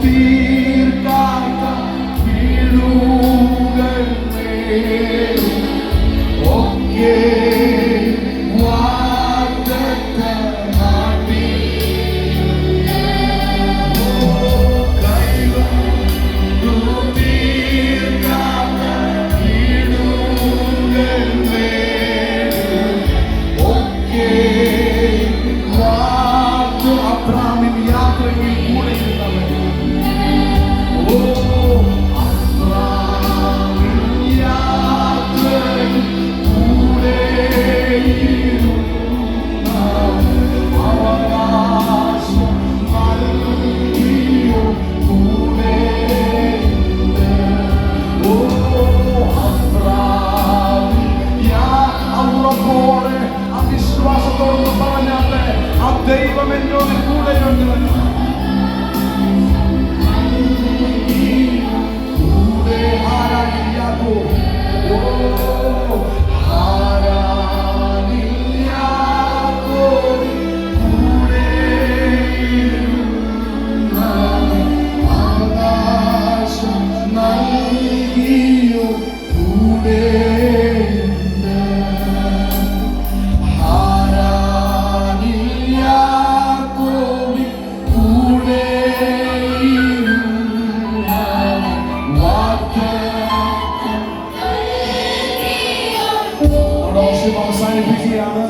be ഉറപ്പോടെ അവിശ്വാസത്തോടൊന്നും പറഞ്ഞാത്ത ആ ദൈവം എന്നോട് ഏൽപ്പിക്കുകയാണ്